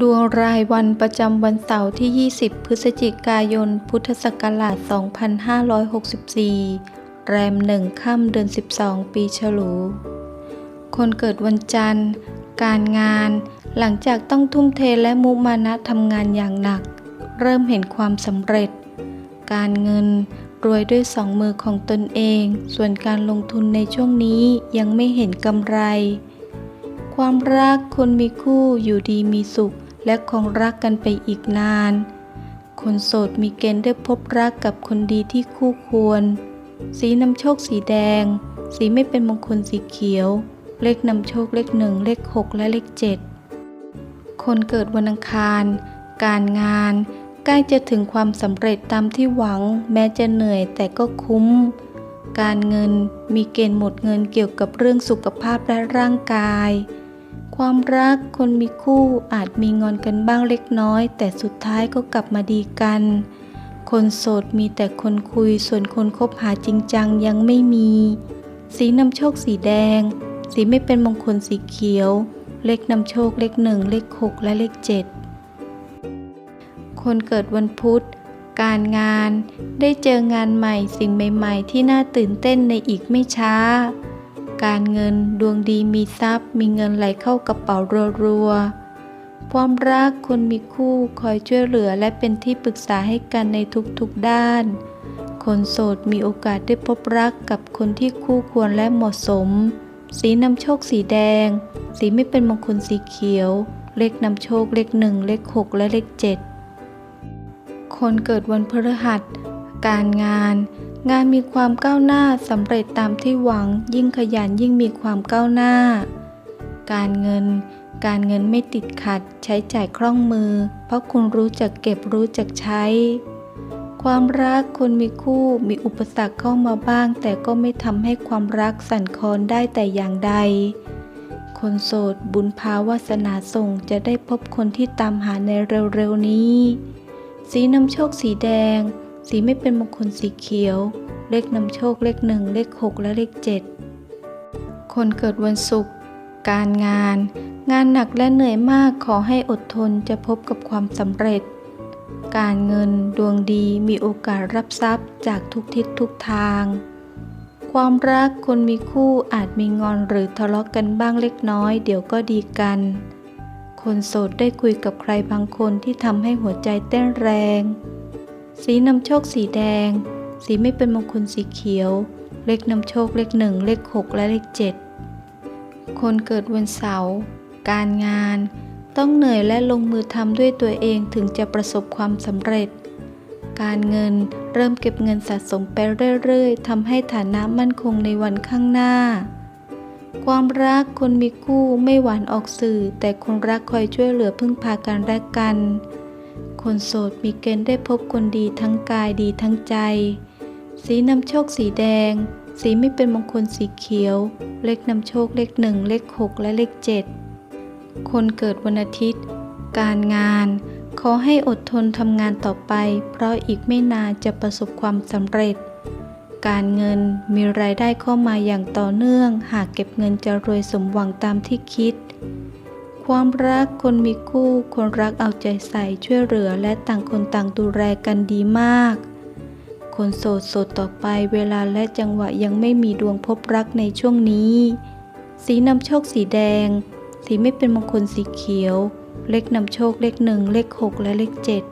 ดวงรายวันประจำวันเสาร์ที่ 20 พฤศจิกายน พุทธศักราช 2564 แรมหนึ่งค่ำเดือน 12 ปีฉลู คนเกิดวันจันทร์ การงาน หลังจากต้องทุ่มเทและมุมานะทำงานอย่างหนัก เริ่มเห็นความสำเร็จ การเงินรวยด้วยสองมือของตนเอง ส่วนการลงทุนในช่วงนี้ยังไม่เห็นกำไร ความรักคนมีคู่อยู่ดีมีสุข และคงรักกันไปอีกนาน คนโสดมีเกณฑ์ได้พบรักกับคนดีที่คู่ควร สีนำโชคสีแดง สีไม่เป็นมงคลสีเขียว เลขนำโชคเลขหนึ่งเลขหกและเลขเจ็ดคนเกิดวันอังคาร การงาน ใกล้จะถึงความสำเร็จตามที่หวัง แม้จะเหนื่อยแต่ก็คุ้ม การเงินมีเกณฑ์หมดเงินเกี่ยวกับเรื่องสุขภาพและร่างกาย ความรักคนมีคู่อาจมีงอนกันบ้างเล็กน้อย แต่สุดท้ายก็กลับมาดีกัน คนโสดมีแต่คนคุยส่วนคนคบหาจริงจังยังไม่มี สีนำโชคสีแดง สีไม่เป็นมงคลสีเขียว เลขนำโชคเลขหนึ่งเลขหกและเลขเจ็ดคนเกิดวันพุธ การงาน ได้เจองานใหม่สิ่งใหม่ ๆ ที่น่าตื่นเต้นในอีกไม่ช้า การเงินดวงดีมีทรัพย์ มีเงินไหลเข้ากระเป๋ารัวๆความรักคนมีคู่คอยช่วยเหลือและเป็นที่ปรึกษาให้กันในทุกๆด้าน คนโสดมีโอกาสได้พบรักกับคนที่คู่ควรและเหมาะสม สีนำโชคสีแดง สีไม่เป็นมงคลสีเขียว เลขนำโชคเลขหนึ่งเลขหกและเลขเจ็ดคนเกิดวันพฤหัส การงาน งานมีความก้าวหน้าสำเร็จตามที่หวัง ยิ่งขยันยิ่งมีความก้าวหน้า การเงิน การเงินไม่ติดขัด ใช้จ่ายคล่องมือ เพราะคุณรู้จักเก็บรู้จักใช้ ความรักคนมีคู่มีอุปสรรคเข้ามาบ้าง แต่ก็ไม่ทำให้ความรักสั่นคลอนได้แต่อย่างใด คนโสดบุญภาวาสนาส่งจะได้พบคนที่ตามหาในเร็วๆนี้ สีนำโชคสีแดง สีไม่เป็นมงคลสีเขียว เลขนำโชคเลขหนึ่งเลขหกและเลขเจ็ดคนเกิดวันศุกร์การงาน งานหนักและเหนื่อยมากขอให้อดทนจะพบกับความสำเร็จ การเงินดวงดีมีโอกาสรับทรัพย์จากทุกทิศทุกทาง ความรักคนมีคู่อาจมีงอนหรือทะเลาะกันบ้างเล็กน้อย เดี๋ยวก็ดีกัน คนโสดได้คุยกับใครบางคนที่ทำให้หัวใจเต้นแรง สีนำโชคสีแดง สีไม่เป็นมงคลสีเขียว เลขนำโชคเลขหนึ่งเลขหกและเลขเจ็ดคนเกิดวันเสาร์การงาน ต้องเหนื่อยและลงมือทำด้วยตัวเองถึงจะประสบความสำเร็จ การเงินเริ่มเก็บเงินสะสมไปเรื่อยๆทำให้ฐานะมั่นคงในวันข้างหน้า ความรักคนมีคู่ไม่หวานออกสื่อ แต่คนรักคอยช่วยเหลือพึ่งพากันและกัน คนโสดมีเกณฑ์ได้พบคนดีทั้งกายดีทั้งใจ สีนำโชคสีแดง สีไม่เป็นมงคลสีเขียว เลขนำโชคเลขหนึ่งเลขหกและเลขเจ็ดคนเกิดวันอาทิตย์ การงาน ขอให้อดทนทำงานต่อไป เพราะอีกไม่นานจะประสบความสำเร็จ การเงินมีรายได้เข้ามาอย่างต่อเนื่อง หากเก็บเงินจะรวยสมหวังตามที่คิด ความรักคนมีคู่ คนรักเอาใจใส่ช่วยเหลือและต่างคนต่างดูแลกันดีมาก คนโสดโสดต่อไปเวลาและจังหวะยังไม่มีดวงพบรักในช่วงนี้ สีนำโชคสีแดง สีไม่เป็นมงคลสีเขียว เลขนำโชคเลขหนึ่งเลขหกและเลขเจ็ด